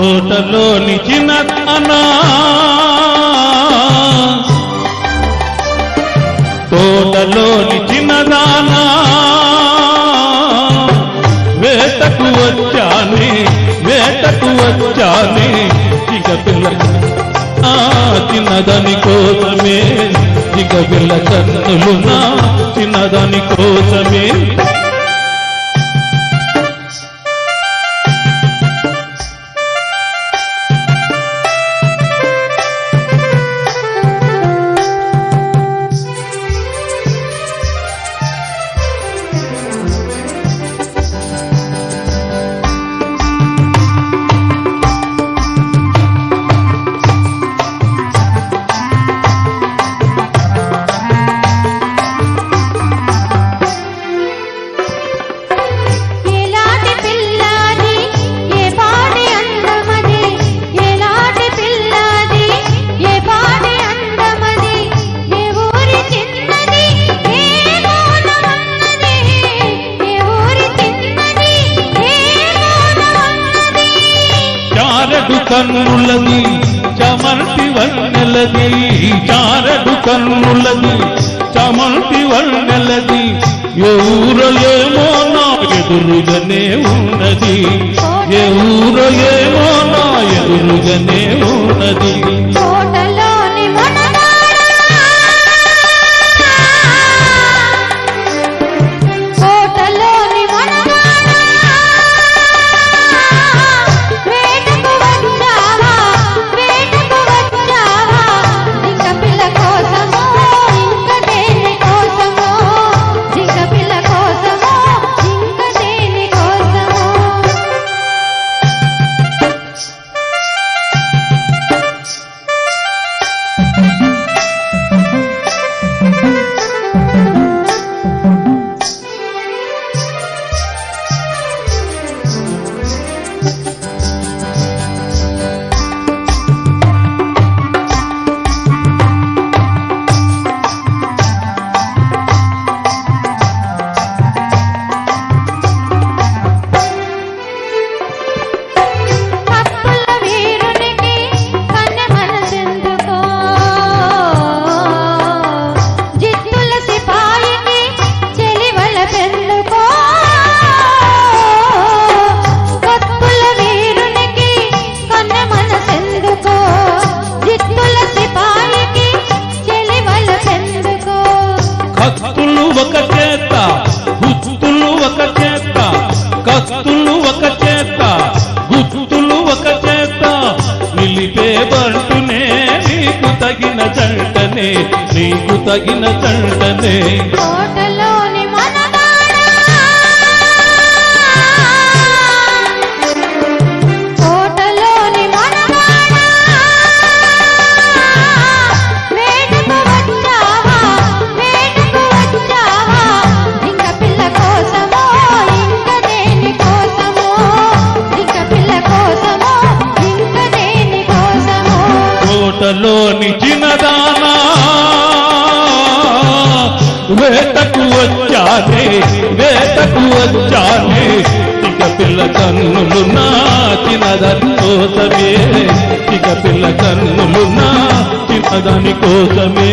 తోటలోని చిన్ననా తోటలోని చిన్నదానా వేటకు వచ్చాని వేటకు వచ్చాని ఇక పిల్ల ఆ చిన్నదని కోసమే ఇక పిల్ల కన్నులు నా చిన్నదాని కోసమే. కన్నులది చమర్తి వర్ణలది చారడు కన్నులది చమర్తి వర్ణలది ఎవరలేమో నా ఎదురుగనే ఉన్నది. ఎవరలేమో నా ఎదురుగనే ఉన్నది. నీకు తగిన దండనే వేటకు వచ్చానే వేటకు వచ్చానే ఇక పిల్ల కన్నులు నాచినదని కోసమే ఇక పిల్ల కన్నులు నాచినదని కోసమే